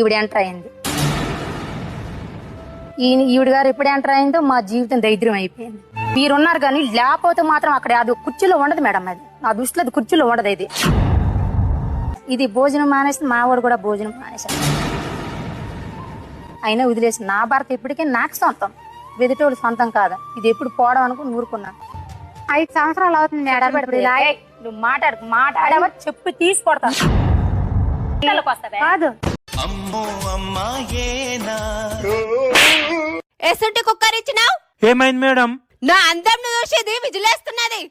ఈవిడ ఎంటర్ అయింది. ఈయన ఈవిడ గారు ఎప్పుడు ఎంటర్ అయిందో మా జీవితం దరిద్రం అయిపోయింది. మీరున్నారు కానీ లేకపోతే మాత్రం అక్కడ అది కుర్చీలో ఉండదు మేడం అది. నా దృష్టిలో అది కుర్చీలో ఉండదు ఇది. ఇది భోజనం మానేసి మా వాడు కూడా భోజనం మానేశాడు. అయినా వదిలేసి నా భర్త ఇప్పటికే నాకు సొంతం. వెదిటోడు సొంతం కాదు. ఇది ఎప్పుడు పోవడం అనుకుని ఊరుకున్నాను ఐదు సంవత్సరాలు అవుతుంది మేడం. నువ్వు మాట్లాడు మాట్లాడేవా చెప్పు తీసి కొడతాను వస్తావే కాదు ఎసుంటి కుక్కర్ ఇచ్చినావు ఏమైంది మేడం నా అందం చూసేది విజిలేస్తున్నది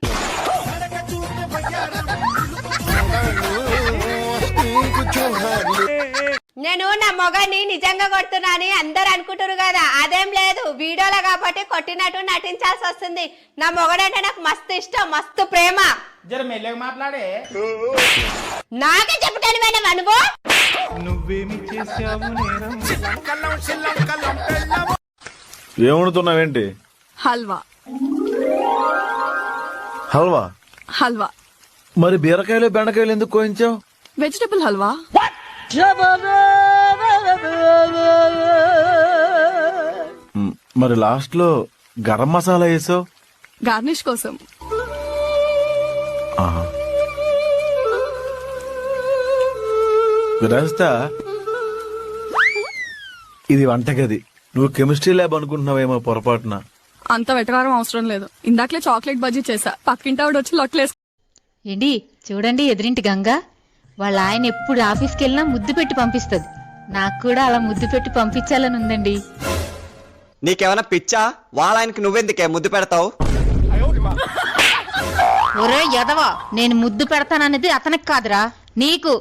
నేను నా మొగని నిజంగా కొడుతున్నాని అందరు అనుకుంటారు కదా. అదేం లేదు. వీడియోలో కాబట్టి కొట్టినట్టు నటించాల్సి వస్తుంది. నా మొగడంటే నాకు మస్తు ఇష్టం మస్తు ప్రేమ. జర మెల్లగా మాట్లాడే. నాకే చెప్పటాను మేడం అనుభవం? నువ్వేమి చేసావు ఏమడుతున్నావేంటి? హల్వా. హల్వా? హల్వా. మరి బీరకాయలు బెండకాయలు ఎందుకు కోయించావు? వెజిటబుల్ హల్వా. మరి లాస్ట్లో గరం మసాలా వేసావు? గార్నిష్ కోసం. విరాస్తా ఇది వంటగది. నువ్వు కెమిస్ట్రీ ల్యాబ్ అనుకుంటున్నావేమో పొరపాటున. అంత వెటకారం అవసరం లేదు. ఇందాకలే చాక్లెట్ బజ్జీ చేసా పక్కింటి ఆవిడ వచ్చి లొట్టలేసు ఏంటి చూడండి ఎదురింటి గంగ. వాళ్ళ ఆయన ఎప్పుడు ఆఫీస్కి వెళ్ళినా ముద్దు పెట్టి పంపిస్తుంది. నాకు కూడా అలా ముద్దు పెట్టి పంపించాలని ఉందండి. నీకేమైనా పిచ్చా? వాళ్ళ ఆయనకి నువ్వెందుకే ముద్దు పెడతావు? ఒరే ఎదవా నేను ముద్దు పెడతాననేది అతనికి కాదురా నీకు.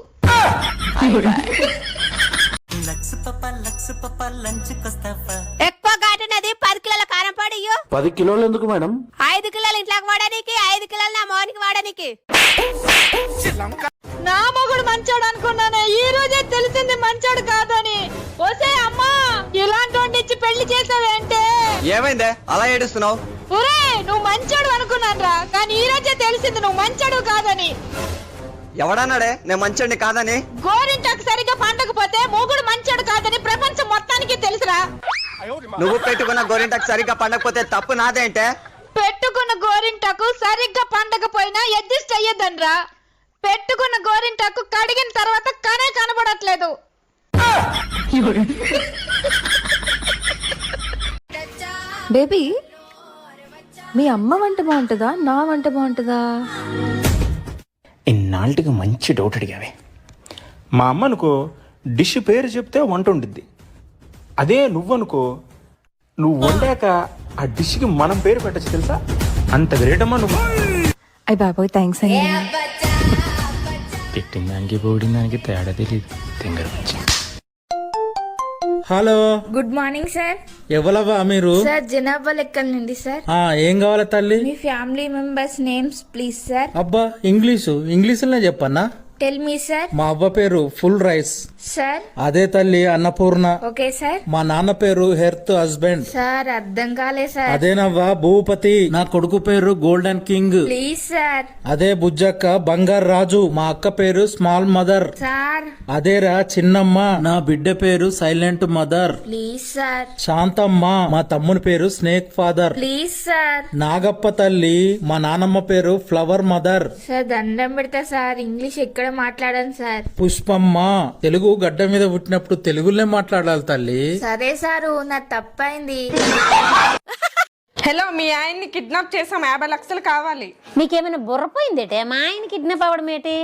ఎక్కువ ఘాటునది పది కిలోల కారం పొడి ఇయ్యు. పది కిలోలు ఎందుకు మేడం? ఐదు కిలోలు ఇంట్లోకి వాడడానికి ఐదు కిలోలు నా మోనికి వాడడానికి. నా మొగుడు మంచోడు అనుకున్నానే ఈ రోజే తెలిసింది మంచోడు కాదని ఓసే అమ్మా ఇలాంటి ఇచ్చి పెళ్ళి చేసావేంటే ఏమైందే? అలా ఏడుస్తున్నావు? ఒరే నువ్వు మంచోడు అనుకున్నాను కానీ ఈ రోజే తెలిసింది నువ్వు మంచోడు కాదని. ఎవడన్నాడే? నేను మంచోడిని కాదని? గోరింటాకు సరిగ్గా పండకపోతే మొగుడు మంచోడు కాదని ప్రపంచం మొత్తానికి తెలుసురా. నువ్వు పెట్టుకున్న గోరింటకు సరిగ్గా పండకపోతే తప్పు నాదేంటే? పెట్టుకున్న గోరింటాకు సరిగ్గా పండకపోయినా అడ్జస్ట్ అయ్యేదనరా పెట్టుకున్న గోరింటాకు కడిగిన తర్వాత కనే కనబడట్లేదు. బేబీ మీ అమ్మ వంట బాగుంటుందా? నా వంట బాగుంటుందా? ఇన్నాళ్ళకి మంచి డౌట్ అడిగావే. మా అమ్మ అనుకో డిష్ పేరు చెప్తే వంట ఉండిద్ది. అదే నువ్వనుకో నువ్వు వండాక ఆ డిష్కి మనం పేరు పెట్టచ్చు తెలుసా? అంత గ్రేట్ అమ్మా నువ్వు. అయ్య బాబోయ్ థ్యాంక్స్ అండి. తిట్టిన దానికి పోడిన దానికి తేడా తెలియదు తింగర హలో. Good morning sir. ఎవలవ్వా మీరు? సార్ జనాభా లెక్కల నుండి సార్. ఆ ఏం కావాలి తల్లి? మీ family members names please sir. అబ్బా ఇంగ్లీషు. ఇంగ్లీషులోనే చెప్పన్నా? టెల్ మీ సార్ మా అవ్వ పేరు ఫుల్ రైస్. సార్ అదే తల్లి అన్నపూర్ణ. ఓకే సార్ మా నాన్న పేరు హెర్త్ హస్బెండ్. సార్ అర్థం కాలే సార్ అదేనవ్వా భూపతి. నా కొడుకు పేరు గోల్డెన్ కింగ్. ప్లీజ్ సార్ అదే బుజ్జక్క బంగారు రాజు. మా అక్క పేరు స్మాల్ మదర్. సార్ అదేరా చిన్నమ్మ. నా బిడ్డ పేరు silent mother. Please sir Shantamma. మా తమ్ముని పేరు snake father. Please sir Nagappa తల్లి. మా నానమ్మ పేరు ఫ్లవర్ మదర్. సార్ దండం పెడతా సార్ ఇంగ్లీష్ ఎక్కడ మాట్లాడాను సార్. పుష్పమ్మ తెలుగు గడ్డ మీద పుట్టినప్పుడు తెలుగులో మాట్లాడాలి తల్లి. సరే సారు నా తప్పైంది. హలో మీ ఆయన్ని కిడ్నాప్ చేసాం యాభై లక్షలు కావాలి. మీకేమైనా బుర్రపోయిందేటే మా ఆయన కిడ్నాప్ అవ్వడం ఏంటి?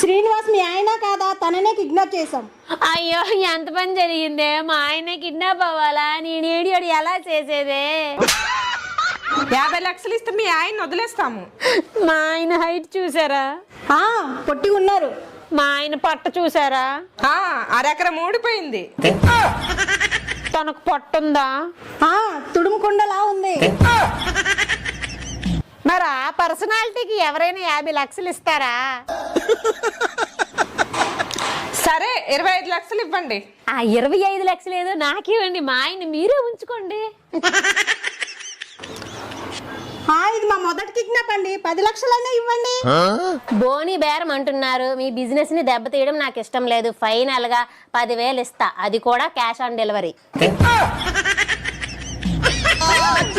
శ్రీనివాస్ మీ ఆయన కాదా? తననే కిడ్నాప్ చేసాం అయ్యో ఎంత పని జరిగిందే? మా ఆయన కిడ్నాప్ అవ్వాలా? నేను ఏడియోడు ఎలా చేసేదే? యాభై లక్షలు ఇస్తే మీ ఆయన వదిలేస్తాము. మా ఆయన హైట్ చూసారా? పొట్టి ఉన్నారు. మా ఆయన పట్ట చూసారా? అరెకరం ఊడిపోయింది. తనకు పట్టుందా తుడుముకుండలా ఉంది. మరి ఆ పర్సనాలిటీకి ఎవరైనా యాభై లక్షలు ఇస్తారా? సరే ఇరవై ఐదు లక్షలు ఇవ్వండి. ఆ ఇరవై ఐదు లక్షలు ఏదో నాకివ్వండి మా ఆయన మీరే ఉంచుకోండి. ఇది మా మొదటి కిడ్నాప్ అండి. పది లక్షలైనా ఇవ్వండి. బోని బేరం అంటున్నారు. మీ బిజినెస్ని దెబ్బతీయడం నాకు ఇష్టం లేదు. ఫైనల్గా పదివేలు ఇస్తా. అది కూడా క్యాష్ ఆన్ డెలివరీ